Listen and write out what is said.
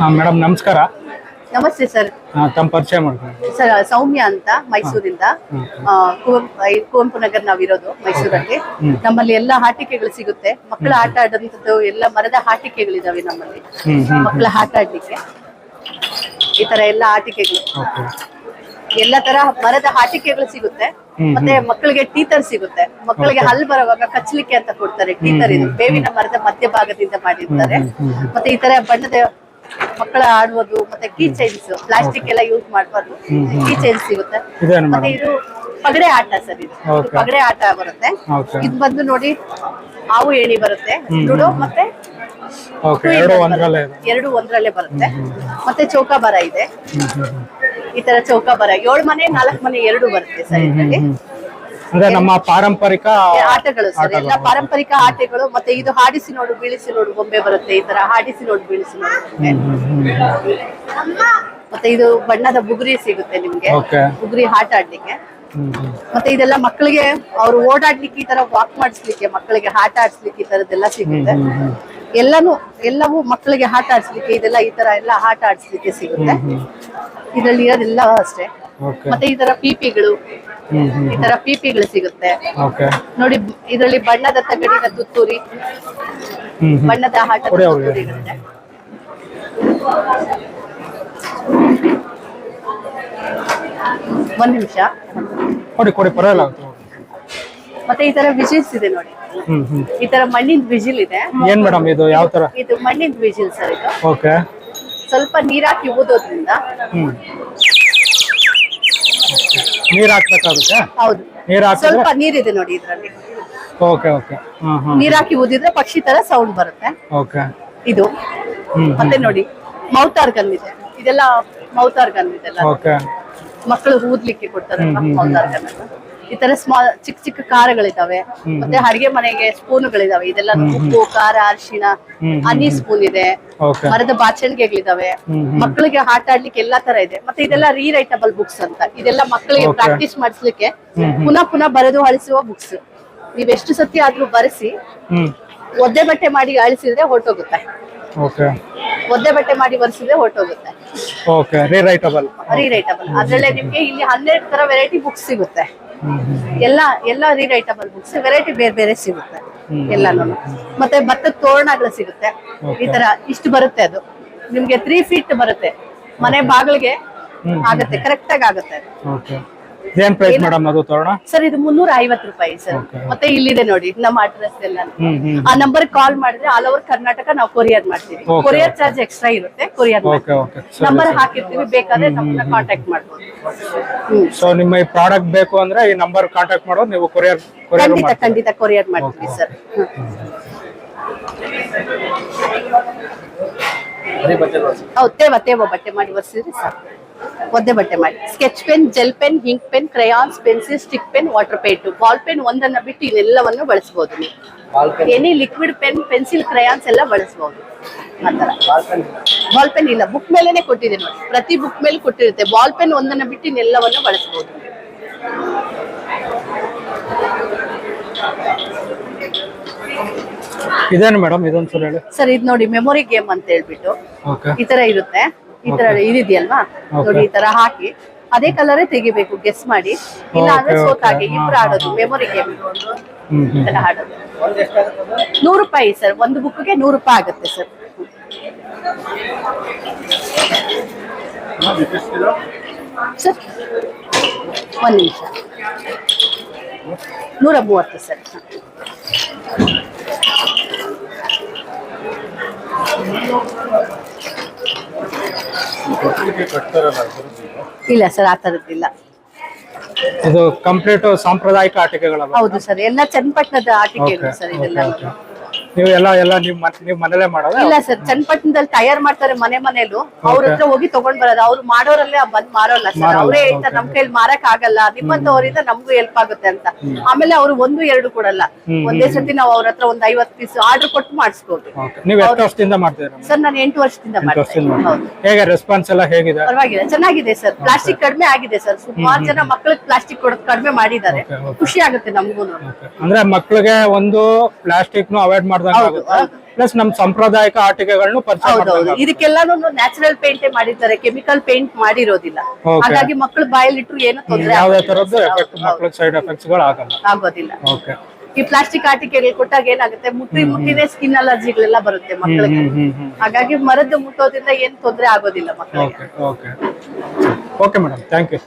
Madam ನಮಸ್ಕಾರ. ನಮಸ್ತೆ sir. ತಮ್ಮ ಪರಿಚಯ ಮಾಡ್ಕೊಂಡು ಸರ್ ಸೌಮ್ಯ ಅಂತ ಮೈಸೂರಿಂದ. ಆ, ಕುವೆಂಪು ಐ- ಕುವೆಂಪು ನಗರ್ ನಾವಿರೋದು ಮೈಸೂರಲ್ಲಿ. ನಮ್ಮಲ್ಲಿ ಎಲ್ಲ ಆಟಿಕೆಗಳು ಸಿಗುತ್ತೆ. ಮಕ್ಕಳ ಆಟ ಆಡೋಂಥದ್ದು ಎಲ್ಲ ಮರದ ಆಟಿಕೆಗಳಿದಾವೆ ನಮ್ಮಲ್ಲಿ. ಹ್ಮ್ ಹ್ಮ್ ಮಕ್ಕಳ ಆಟ ಆಡ್ಲಿಕ್ಕೆ. ಈ ತರ ಎಲ್ಲ ಆಟಿಕೆಗಳು ಓಕೆ. ಎಲ್ಲ ತರ ಮರದ ಆಟಿಕೆಗಳು ಸಿಗುತ್ತೆ. ಹ್ಮ್, ಮತ್ತೆ ಮಕ್ಕಳಿಗೆ ಟೀತರ್ ಸಿಗುತ್ತೆ. ಮಕ್ಕಳಿಗೆ ಹಲ್ ಬರುವಾಗ ಕಚ್ಚಲಿಕ್ಕೆ ಅಂತ ಕೊಡ್ತಾರೆ. ಟೀತರ್ ಇದು. ಬೇವಿನ ಮರದ ಮಧ್ಯಭಾಗದಿಂದ ಮಾಡಿರ್ತಾರೆ. ಮತ್ತೆ ಈ ತರ ಬಣ್ಣದ ಮಕ್ಕಳ ಆಡುವುದು ಮತ್ತೆ ಕೀ ಚೈನ್ಸ್ ಪ್ಲಾಸ್ಟಿಕ್ ಎಲ್ಲ ಯೂಸ್ ಮಾಡಬಾರ್ದು. ಕೀ ಚೈನ್ಸ್ ಸಿಗುತ್ತೆ. ಮತ್ತೆ ಇದು ಪಗಡೆ ಆಟ ಸರ್ ಇದು. ಪಗಡೆ ಆಟ ಬರುತ್ತೆ. ಇದ್ ಬಂದು ನೋಡಿ ಹಾವು ಏಣಿ ಬರುತ್ತೆ. ಲುಡೋ ಮತ್ತೆ ಎರಡು ಒಂದರಲ್ಲೇ ಬರುತ್ತೆ. ಮತ್ತೆ ಚೌಕಾಬಾರ ಇದೆ. ಈ ತರ ಚೌಕಾಬಾರ. ಏಳು ಮನೆ ನಾಲ್ಕು ಮನೆ ಎರಡು ಬರುತ್ತೆ ಸರ್ ಇದರಲ್ಲಿ. ಅಂದ್ರೆ ನಮ್ಮ ಪಾರಂಪರಿಕ ಆಟಗಳು ಸರ್ ಎಲ್ಲ ಪಾರಂಪರಿಕ ಆಟಗಳು ಮತ್ತೆ ಇದು ಹಾಡಿಸಿ ನೋಡು ಬೀಳಿಸಿ ನೋಡು ಗೊಂಬೆ ಬರುತ್ತೆ ಈ ತರ ಹಾಡಿಸಿ ನೋಡು ಬೀಳಿಸಿ ನೋಡು. ಮತ್ತೆ ಇದು ಬಣ್ಣದ ಬುಗುರಿ ಸಿಗುತ್ತೆ ನಿಮ್ಗೆ ಬುಗುರಿ ಆಟ ಆಡ್ಲಿಕ್ಕೆ ಮತ್ತೆ ಇದೆಲ್ಲ ಮಕ್ಕಳಿಗೆ ಅವ್ರು ಓಡಾಡ್ಲಿಕ್ಕೆ ಈ ತರ ವಾಕ್ ಮಾಡಿಸ್ಲಿಕ್ಕೆ ಮಕ್ಕಳಿಗೆ ಆಟ ಆಡ್ಸ್ಲಿಕ್ಕೆ ಈ ತರದೆಲ್ಲ ಸಿಗುತ್ತೆ. ಎಲ್ಲಾನು ಎಲ್ಲವೂ ಮಕ್ಕಳಿಗೆ ಆಟ ಆಡ್ಸ್ಲಿಕ್ಕೆ ಇದೆಲ್ಲ ಈ ತರ ಎಲ್ಲ ಆಟ ಆಡ್ಸ್ಲಿಕ್ಕೆ ಸಿಗುತ್ತೆ. ಇದ್ರಲ್ಲಿ ಇರೋದೆಲ್ಲ ಅಷ್ಟೇ. ಮತ್ತೆ ಈ ತರ ಪಿಪಿಗಳು ಈ ತರ ಪಿಪಿಗಳು ಸಿಗುತ್ತೆ. ನೋಡಿ ಇದರಲ್ಲಿ ಬಣ್ಣದ ತಗಡಿನ ತುತ್ತೂರಿ ಬಣ್ಣದ ಒಂದ್ ನಿಮಿಷ. ಕೊಡಿ ಕೊಡಿ ಪರವಾಗಿಲ್ಲ. ಮತ್ತೆ ಈ ತರ ವಿಜಿಲ್ಸ್ ಇದೆ ನೋಡಿ. ಈ ತರ ಮಣ್ಣಿನ ವಿಜಿಲ್ ಇದೆ. ಏನ್ ಮೇಡಮ್ ಇದು? ಯಾವ ತರ? ಇದು ಮಣ್ಣಿನ ವಿಜಿಲ್ ಸರ್ ಇದು. ಓಕೆ ಸ್ವಲ್ಪ ನೀರಾಕಿ ಊದೋದ್ರಿಂದ ನೀರ್ ಹಾಕ್ಬೇಕಾಗುತ್ತೆ? ಹೌದು. ನೀರ್ ಹಾಕಿದ್ರೆ? ಸ್ವಲ್ಪ ನೀರಿದೆ ನೋಡಿ ಇದ್ರಲ್ಲಿ. Okay okay. ಹ್ಮ್ ಹ್ಮ್ ನೀರಾಕಿ ಊದಿದ್ರೆ ಪಕ್ಷಿ ತರ ಸೌಂಡ್ ಬರುತ್ತೆ. ಓಕೆ. ಇದು. ಹ್ಮ್ ಮತ್ತೆ ನೋಡಿ ಮೌತಾರ್ ಗನ್ ಇದೆ. ಇದೆಲ್ಲ ಮೌತಾರ್ ಗನ್ ಇದೆಲ್ಲ ಓಕೆ. ಮಕ್ಕಳು ಊದ್ಲಿಕ್ಕೆ ಕೊಡ್ತಾರೆ ಗನ್ ಅನ್ನ. ಈ ತರ ಸ್ಮಾಲ್ ಚಿಕ್ಕ ಚಿಕ್ಕ ಖಾರಗಳಿದಾವೆ ಮತ್ತೆ ಅಡಿಗೆ ಮನೆಗೆ ಸ್ಪೂನ್ಗಳಿದಾವೆ. ಇದೆಲ್ಲ ಉಪ್ಪು ಖಾರ ಅರಿಶಿಣ ಹನಿ ಸ್ಪೂನ್ ಇದೆ. ಮರದ ಬಾಚಣಿಗೆಗಳಿದಾವೆ. ಮಕ್ಕಳಿಗೆ ಆಟ ಆಡ್ಲಿಕ್ಕೆ ಎಲ್ಲಾ ತರ ಇದೆ. ಮತ್ತೆ ಇದೆಲ್ಲ ರೀರೈಟಬಲ್ ಬುಕ್ಸ್ ಅಂತ. ಇದೆಲ್ಲ ಮಕ್ಕಳಿಗೆ ಪ್ರಾಕ್ಟೀಸ್ ಮಾಡಿಸ್ಲಿಕ್ಕೆ. ಪುನಃ ಪುನಃ ಬರೆದು ಅಳಿಸುವ ಬುಕ್ಸ್ ನೀವ್ ಎಷ್ಟು ಸತಿ ಆದ್ರೂ ಬರೆಸಿ ಒದ್ದೆ ಬಟ್ಟೆ ಮಾಡಿ ಅಳಿಸಿದ್ರೆ ಹೊರಟೋಗುತ್ತೆ. ಒದ್ದೆ ಬಟ್ಟೆ ಮಾಡಿ ಬರ್ಸಿದ್ರೆ ಹೊರಟೋಗುತ್ತೆ. ಓಕೆ ರೀರೈಟಬಲ್ ರೀರೈಟಬಲ್ ಅದ್ರಲ್ಲೇ ನಿಮ್ಗೆ ಇಲ್ಲಿ ಹನ್ನೆರಡು ತರ ವೆರೈಟಿ ಬುಕ್ಸ್ ಸಿಗುತ್ತೆ. ಎಲ್ಲ ಎಲ್ಲ ರೀರೈಟಬಲ್ ಬುಕ್ಸ್ ವೆರೈಟಿ ಬೇರೆ ಬೇರೆ ಸಿಗುತ್ತೆ. ಎಲ್ಲಾನು. ಮತ್ತೆ ಭತ್ತದ ತೋರಣಗಳು ಸಿಗುತ್ತೆ. ಈ ತರ ಇಷ್ಟು ಬರುತ್ತೆ ಅದು. ನಿಮ್ಗೆ ತ್ರೀ ಫೀಟ್ ಬರುತ್ತೆ. ಮನೆ ಬಾಗಿಲಿಗೆ. ಆಗುತ್ತೆ ಕರೆಕ್ಟ್ ಆಗಿ ಆಗುತ್ತೆ ಏನ್ ಪ್ರೈಸ್ ಮೇಡಮ್ ಅದು ತೋರಣ? ಸರ್ ಇದು ಮುನ್ನೂರ ಐವತ್ತು ರೂಪಾಯಿ ಸರ್. ಮತ್ತೆ ಇಲ್ಲಿದೆ ನೋಡಿ ನಮ್ಮ ಅಡ್ರೆಸ್ ಎಲ್ಲ. ಆ ನಂಬರ್ ಕಾಲ್ ಮಾಡಿದ್ರೆ ಆಲ್ ಓವರ್ ಕರ್ನಾಟಕ ನಾವು ಕೊರಿಯರ್ ಮಾಡ್ತೀವಿ. ಕೊರಿಯರ್ ಚಾರ್ಜ್ ಎಕ್ಸ್ಟ್ರಾ ಇರುತ್ತೆ ಕೊರಿಯರ್ ಓಕೆ ಓಕೆ ಸರಿ ನಂಬರ್ ಹಾಕಿರ್ತೀವಿ ಬೇಕಾದ್ರೆ ನಮ್ಮನ್ನ ಕಾಂಟ್ಯಾಕ್ಟ್ ಮಾಡ್ಬೋದು. ಸೊ ನಿಮ್ಮ ಈ ಪ್ರಾಡಕ್ಟ್ ಬೇಕು ಅಂದ್ರೆ ಈ ನಂಬರ್ ಕಾಂಟ್ಯಾಕ್ಟ್ ಮಾಡೋದು ನೀವು ಕೊರಿಯರ್ ಕೊರಿಯರ್ ಖಂಡಿತ ಖಂಡಿತ ಕೊರಿಯರ್ ಮಾಡ್ತೀವಿ ಸರ್ ಹೌದು ತೇವ ತೇವ ಬಟ್ಟೆ ಮಾಡಿ ಬರ್ಸಿದ್ರಿ ಸರ್ ಒದ್ದೆ ಬಟ್ಟೆ ಮಾಡಿ. Sketch pen gel pen ink pen crayons pencil stick pen water paint ball pen ಒಂದನ್ನ ಬಿಟ್ಟು ಇನ್ನೆಲ್ಲವನ್ನು ಬಳಸಬಹುದು ನೀವು. Any liquid pen pencil crayons ಎಲ್ಲ ಬಳಸಬಹುದು ಆತರ ಬಾಲ್ ಪೆನ್ ಇಲ್ಲ. ಬುಕ್ ಮೇಲೆನೆ ಕೊಟ್ಟಿದೆ ನೋಡಿ. ಪ್ರತಿ ಬುಕ್ ಮೇಲೆ ಕೊಟ್ಟಿರುತ್ತೆ. ಬಾಲ್ ಪೆನ್ ಒಂದನ್ನ ಬಿಟ್ಟು ಇನ್ನೆಲ್ಲವನ್ನು ಬಳಸಬಹುದು ಇದೇನು ಮೇಡಮ್ ಇದೊಂದ್ಸಲ ಹೇಳಿ. ಸರ್ ಇದು ನೋಡಿ ಮೆಮೊರಿ ಗೇಮ್ ಅಂತ ಹೇಳ್ಬಿಟ್ಟು. ಓಕೆ ಈ ತರ ಇರುತ್ತೆ. ಈ ತರ ಇದೆಯಲ್ವಾ ನೋಡಿ ಈ ತರ ಹಾಕಿ. ಅದೇ ಕಲರ್ ತೆಗಿಬೇಕು ಗೆಸ್ ಮಾಡಿ. ಇಲ್ಲ ಅಂದ್ರೆ ಸೋತಾಗಿ. ಇಬ್ರು ಆಡೋದು ಮೆಮೊರಿ ಗೇಮ್ ಆಡೋದು ನೂರು ರೂಪಾಯಿ ಸರ್ ಒಂದು ಬುಕ್ಗೆ ನೂರು ರೂಪಾಯಿ ಆಗುತ್ತೆ ಸರ್ ಸರ್ ಒಂದ್ ನಿಮಿಷ. ನೂರ ಮೂವತ್ತು ಸರ್ ಇಲ್ಲ ಸರ್ ಆ ತರದಿಲ್ಲ ಇದು ಕಂಪ್ಲೀಟ್ ಸಾಂಪ್ರದಾಯಿಕ ಆಟಿಕೆಗಳ ಹೌದು ಸರ್ ಎಲ್ಲ ಚನ್ನಪಟ್ಟಣದ ಆಟಿಕೆಗಳು ಸರ್ ಇದೆಲ್ಲ. ನೀವು ಎಲ್ಲ ಎಲ್ಲ ನೀವು ನೀವು ಮನೇಲೇ ಮಾಡೋದು? ಇಲ್ಲ ಸರ್ ಚನ್ನಪಟ್ಟಣದಲ್ಲಿ ತಯಾರು ಮಾಡ್ತಾರೆ ಮನೆ ಮನೇಲು. ಅವ್ರ ಹತ್ರ ಹೋಗಿ ತಗೊಂಡ್ ಬರೋದು. ಅವ್ರು ಮಾಡೋರಲ್ಲೇ ಬಂದ್ ಮಾರೋಲ್ಲ ಸರ್. ಅವರೇ ಹೇಳ್ತಾರೆ ನಮ್ ಕೈಲಿ ಮಾರಕ್ ಆಗಲ್ಲ. ನಿಮ್ಮಂತವರಿಂದ ನಮಗೂ ಹೆಲ್ಪ್ ಆಗುತ್ತೆ ಅಂತ. ಆಮೇಲೆ ಅವ್ರು ಒಂದು ಎರಡು ಕೊಡಲ್ಲ. ಒಂದೇ ಸತಿ ನಾವು ಅವ್ರ ಹತ್ರ ಒಂದ್ ಐವತ್ ಪೀಸ್ ಆರ್ಡರ್ ಕೊಟ್ಟು ಮಾಡಿಸ್ಬೋದು. ನೀವು ಎಷ್ಟು ವರ್ಷದಿಂದ ಮಾಡ್ತೀರಾ ಸರ್ ನಾನು ಎಂಟು ವರ್ಷದಿಂದ ಮಾಡ್ತೀರಾ? ಹೇಗೆ ರೆಸ್ಪಾನ್ಸ್ ಎಲ್ಲ ಹೇಗಿದೆ? ಪರವಾಗಿಲ್ಲ. ಚೆನ್ನಾಗಿದೆ ಸರ್. ಪ್ಲಾಸ್ಟಿಕ್ ಕಡಿಮೆ ಆಗಿದೆ ಸರ್. ಸುಮಾರು ಜನ ಮಕ್ಕಳಿಗೆ ಪ್ಲಾಸ್ಟಿಕ್ ಕೊಡೋದು ಕಡಿಮೆ ಮಾಡಿದ್ದಾರೆ. ಖುಷಿ ಆಗುತ್ತೆ ನಮಗೂ. ಅಂದ್ರೆ ಮಕ್ಕಳಿಗೆ ಒಂದು ಪ್ಲಾಸ್ಟಿಕ್ ನು ಅವಾಯ್ಡ್ ಆಗುತ್ತೆ ಪ್ಲಸ್ ನಮ್ ಸಾಂಪ್ರದಾಯಿಕ ಆಟಿಕೆಗಳನ್ನು ಇದಕ್ಕೆಲ್ಲಾನು ನ್ಯಾಚುರಲ್ ಪೇಂಟೇ ಮಾಡಿರ್ತಾರೆ ಕೆಮಿಕಲ್ ಪೇಂಟ್ ಮಾಡಿರೋದಿಲ್ಲ. ಹಾಗಾಗಿ ಮಕ್ಕಳು ಬಾಯಲ್ಲಿಟ್ರು ಏನು ತೊಂದರೆ ಯಾವುದೇ ತರದ್ದು ಎಫೆಕ್ಟ್ ಮಕ್ಳಿಗೆ ಸೈಡ್ ಎಫೆಕ್ಟ್ಸ್ಗಳು ಆಗಲ್ಲ. ಆಗೋದಿಲ್ಲ. ಓಕೆ ಈ ಪ್ಲಾಸ್ಟಿಕ್ ಆಟಿಕೆಗಳು ಕೊಟ್ಟಾಗ ಏನಾಗುತ್ತೆ? ಮುಟ್ಟಿ ಮುಟ್ಟಿನೇ ಸ್ಕಿನ್ ಅಲರ್ಜಿಗಳೆಲ್ಲ ಬರುತ್ತೆ ಮಕ್ಕಳಿಗೆ ಹಾಗಾಗಿ ಮರದ್ದು ಮುಟ್ಟೋದ್ರಿಂದ ಏನ್ ತೊಂದರೆ ಆಗೋದಿಲ್ಲ ಮಕ್ಕಳಿಗೆ ಓಕೆ ಮೇಡಮ್ ಥ್ಯಾಂಕ್ ಯು